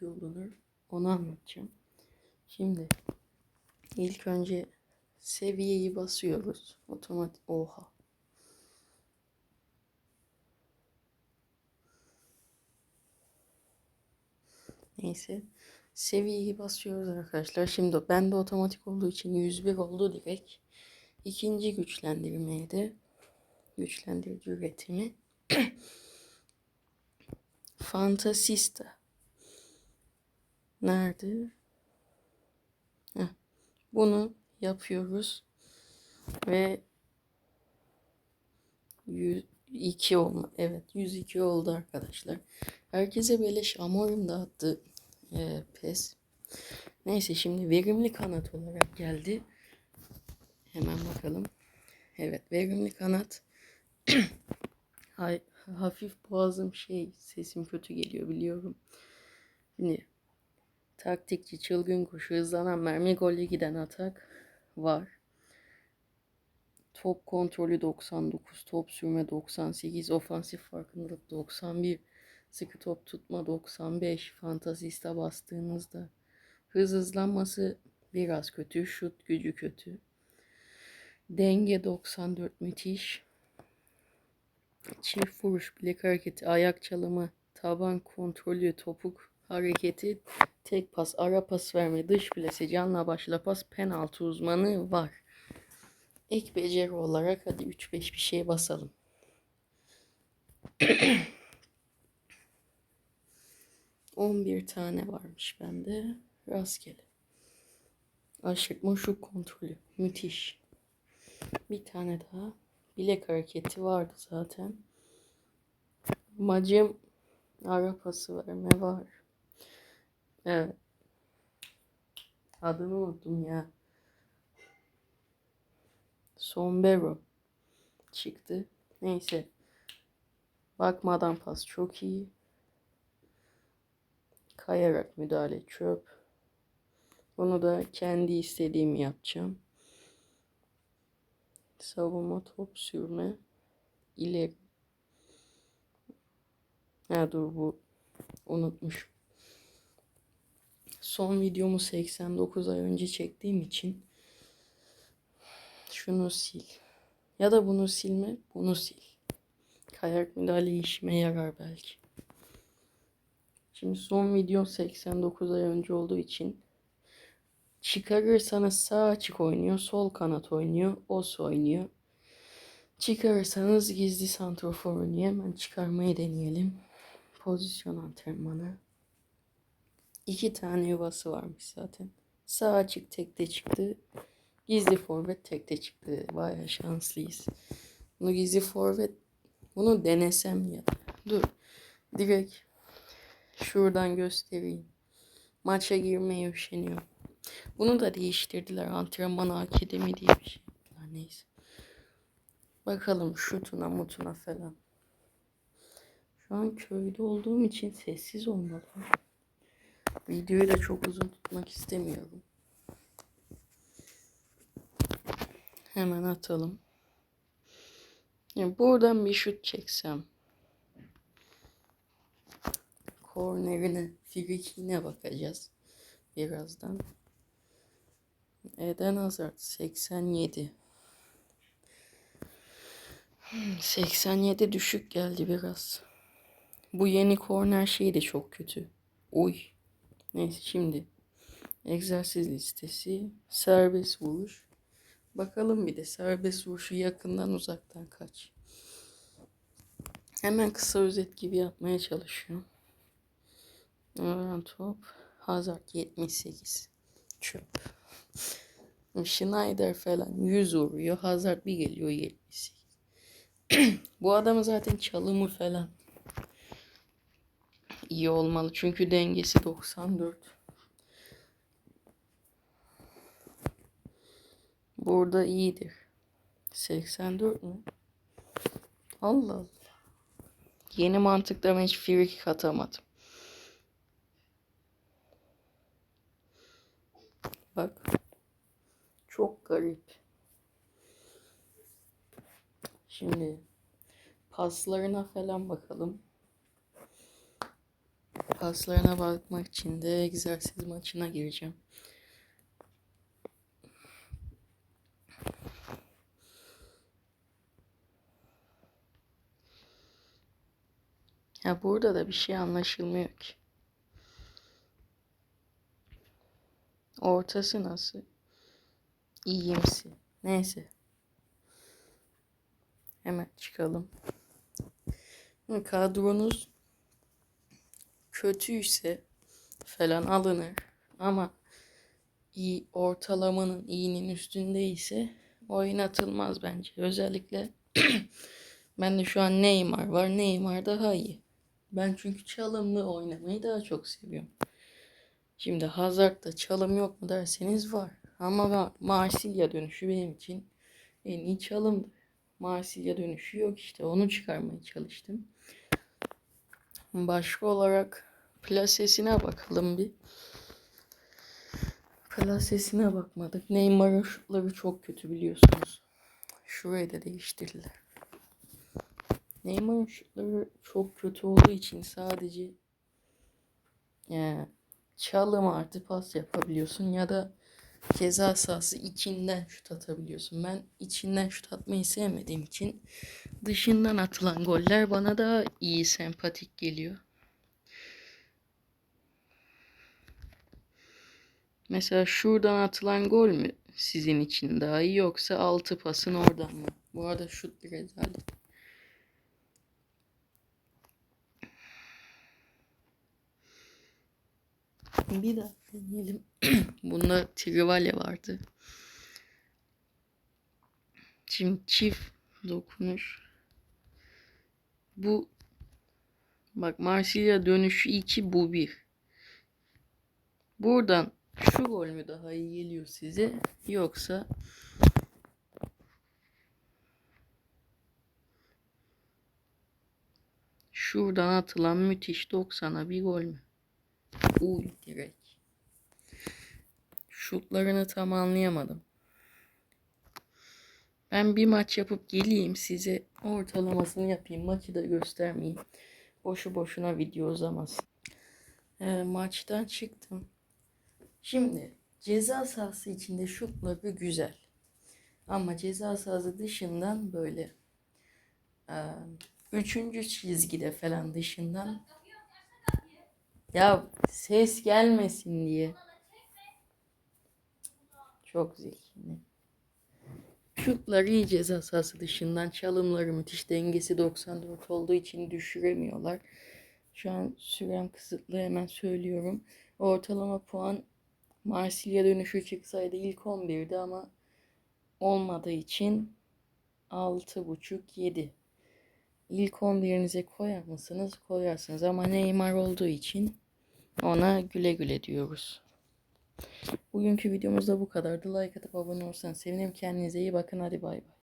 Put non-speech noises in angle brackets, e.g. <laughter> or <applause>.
yolunu onu anlatacağım. Şimdi ilk önce seviyeyi basıyoruz. Otomatik oha. Neyse. Seviyeyi basıyoruz arkadaşlar. Şimdi ben de otomatik olduğu için 101 oldu direkt. İkinci güçlendirmeye de güçlendirici üretimi <clears throat> Fantasista. Nerede? Heh. Bunu yapıyoruz ve 102 olma. Evet 102 oldu arkadaşlar. Herkese beleş amorim dağıttı e, pes. Neyse şimdi verimli kanat olarak geldi. Hemen bakalım. Evet verimli kanat. <clears throat> Hay, hafif boğazım şey sesim kötü geliyor biliyorum. Şimdi taktikçi çılgın kuşu hızlanan mermi golle giden atak var. Top kontrolü 99, top sürme 98, ofansif farkındalık 91, sıkı top tutma 95, fantazista bastığınızda hız hızlanması biraz kötü, şut gücü kötü. Denge 94 müthiş. Çift vuruş, bilek hareketi, ayak çalımı, taban kontrolü, topuk hareketi, tek pas, ara pas verme, dış plase, canla başla pas, penaltı uzmanı var. Ek beceri olarak hadi 3-5 bir şey basalım. <clears throat> On bir tane varmış bende. Rastgele. Aşırtma şu kontrolü. Müthiş. Bir tane daha. Bilek hareketi vardı zaten. Macım ara pası verme var. Evet. Adını unuttum ya. Sombero çıktı. Neyse. Bakmadan pas çok iyi. Kayarak müdahale çöp. Bunu da kendi istediğimi yapacağım. Savunma top sürme. ileri. Ha dur bu unutmuşum. Son videomu 89 ay önce çektiğim için şunu sil. Ya da bunu silme, bunu sil. Kayak müdahale işime yarar belki. Şimdi son video 89 ay önce olduğu için çıkarırsanız sağ açık oynuyor, sol kanat oynuyor, os oynuyor. Çıkarırsanız gizli santrofor oynuyor. Hemen çıkarmayı deneyelim. Pozisyon antrenmanı. İki tane yuvası varmış zaten. Sağ açık tekte çıktı. Gizli forvet tekte çıktı. Baya şanslıyız. Bunu gizli forvet bunu denesem ya. Dur. Direkt şuradan göstereyim. Maça girmeye üşeniyorum. Bunu da değiştirdiler. Antrenman akademi diye bir şey. Neyse. Bakalım şutuna mutuna falan. Şu an köyde olduğum için sessiz olmalı. Videoyu da çok uzun tutmak istemiyorum. Hemen atalım. Yani buradan bir şut çeksem. Kornerine, frikine bakacağız. Birazdan. Eden Hazard 87. 87 düşük geldi biraz. Bu yeni korner şeyi de çok kötü. Uy. Neyse şimdi. Egzersiz listesi. Serbest vuruş. Bakalım bir de serbest vuruşu yakından uzaktan kaç. Hemen kısa özet gibi yapmaya çalışıyorum. Öğren top. Hazard 78. Çöp. Schneider falan 100 vuruyor. Hazard bir geliyor 78. <clears throat> Bu adamın zaten çalımı falan iyi olmalı. Çünkü dengesi 94. Burada iyidir. 84 mü? Allah Allah. Yeni mantıkta ben hiç free kick atamadım. Bak. Çok garip. Şimdi paslarına falan bakalım. Paslarına bakmak için de egzersiz maçına gireceğim. Ya burada da bir şey anlaşılmıyor ki. Ortası nasıl? İyimsi. Neyse. Hemen çıkalım. Kadronuz kötüyse falan alınır. Ama iyi ortalamanın iyinin üstündeyse oynatılmaz bence. Özellikle <clears throat> ben de şu an Neymar var. Neymar daha iyi. Ben çünkü çalımlı oynamayı daha çok seviyorum. Şimdi Hazard'da çalım yok mu derseniz var. Ama. Marsilya dönüşü benim için en iyi çalımdı. Marsilya dönüşü yok işte. Onu çıkarmaya çalıştım. Başka olarak plasesine bakalım bir. Plasesine bakmadık. Neymar'ın şutları çok kötü biliyorsunuz. Şurayı da değiştirdiler. Neymar'ın şutları çok kötü olduğu için sadece yani çalım artı pas yapabiliyorsun ya da ceza sahası içinden şut atabiliyorsun. Ben içinden şut atmayı sevmediğim için dışından atılan goller bana daha iyi sempatik geliyor. Mesela şuradan atılan gol mü sizin için daha iyi yoksa altı pasın oradan mı? Bu arada şut bir rezalet. Bir daha deneyelim. Bunda Trivalya vardı. Şimdi çift dokunuş. Bu bak Marsilya dönüşü 2 bu 1. Buradan şu gol mü daha iyi geliyor size yoksa şuradan atılan müthiş 90'a bir gol mü? Uy direkt. Şutlarını tam anlayamadım. Ben bir maç yapıp geleyim size ortalamasını yapayım. Maçı da göstermeyeyim. Boşu boşuna video uzamasın. Ee, maçtan çıktım. Şimdi ceza sahası içinde şutları güzel. Ama ceza sahası dışından böyle e, üçüncü çizgide falan dışından ya ses gelmesin diye. Çok zeki. Şutlar iyi ceza sahası dışından çalımları müthiş dengesi 94 olduğu için düşüremiyorlar. Şu an sürem kısıtlı hemen söylüyorum. Ortalama puan Marsilya dönüşü çıksaydı ilk 11'di ama olmadığı için 6.5-7. İlk 11'inize koyar mısınız? Koyarsınız ama Neymar olduğu için ona güle güle diyoruz. Bugünkü videomuz da bu kadardı. Like atıp abone olursanız sevinirim. Kendinize iyi bakın. Hadi bay bay.